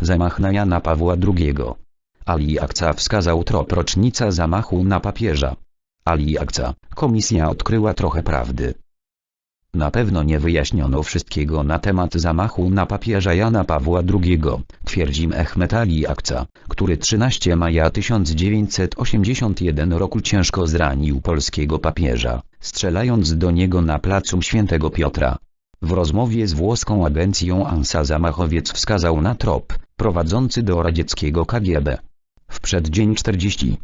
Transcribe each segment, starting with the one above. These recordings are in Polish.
Zamach na Jana Pawła II. Ali Akca wskazał trop rocznica zamachu na papieża. Ali Akca, komisja odkryła trochę prawdy. Na pewno nie wyjaśniono wszystkiego na temat zamachu na papieża Jana Pawła II, twierdzi Mehmet Ali Akca, który 13 maja 1981 roku ciężko zranił polskiego papieża, strzelając do niego na placu Świętego Piotra. W rozmowie z włoską agencją ANSA zamachowiec wskazał na trop, prowadzący do radzieckiego KGB. W przeddzień 40.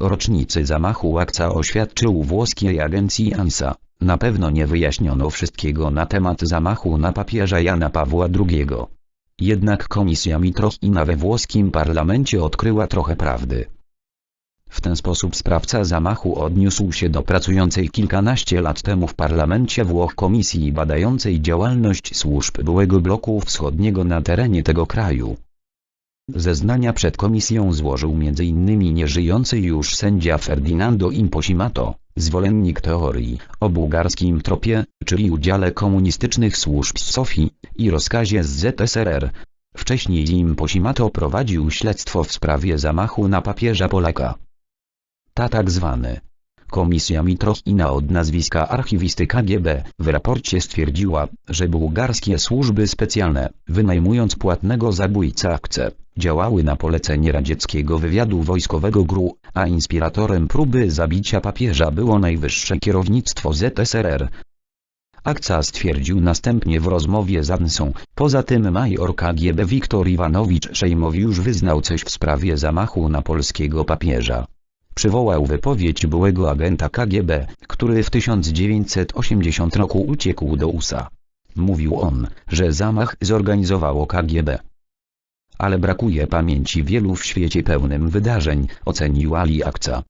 rocznicy zamachu Akca oświadczył włoskiej agencji ANSA. Na pewno nie wyjaśniono wszystkiego na temat zamachu na papieża Jana Pawła II. Jednak komisja Mitrochina we włoskim parlamencie odkryła trochę prawdy. W ten sposób sprawca zamachu odniósł się do pracującej kilkanaście lat temu w parlamencie Włoch komisji badającej działalność służb byłego bloku wschodniego na terenie tego kraju. Zeznania przed komisją złożył m.in. nieżyjący już sędzia Ferdinando Imposimato, zwolennik teorii o bułgarskim tropie, czyli udziale komunistycznych służb z Sofii i rozkazie z ZSRR. Wcześniej Imposimato prowadził śledztwo w sprawie zamachu na papieża Polaka. Ta tak zwany Komisja Mitrochina od nazwiska archiwisty KGB w raporcie stwierdziła, że bułgarskie służby specjalne, wynajmując płatnego zabójcę akce, działały na polecenie radzieckiego wywiadu wojskowego GRU, a inspiratorem próby zabicia papieża było najwyższe kierownictwo ZSRR. Akca stwierdził następnie w rozmowie z Ansą, poza tym major KGB Wiktor Iwanowicz Szejmowiusz wyznał coś w sprawie zamachu na polskiego papieża. Przywołał wypowiedź byłego agenta KGB, który w 1980 roku uciekł do USA. Mówił on, że zamach zorganizowało KGB. Ale brakuje pamięci wielu w świecie pełnym wydarzeń, ocenił Ali Akca.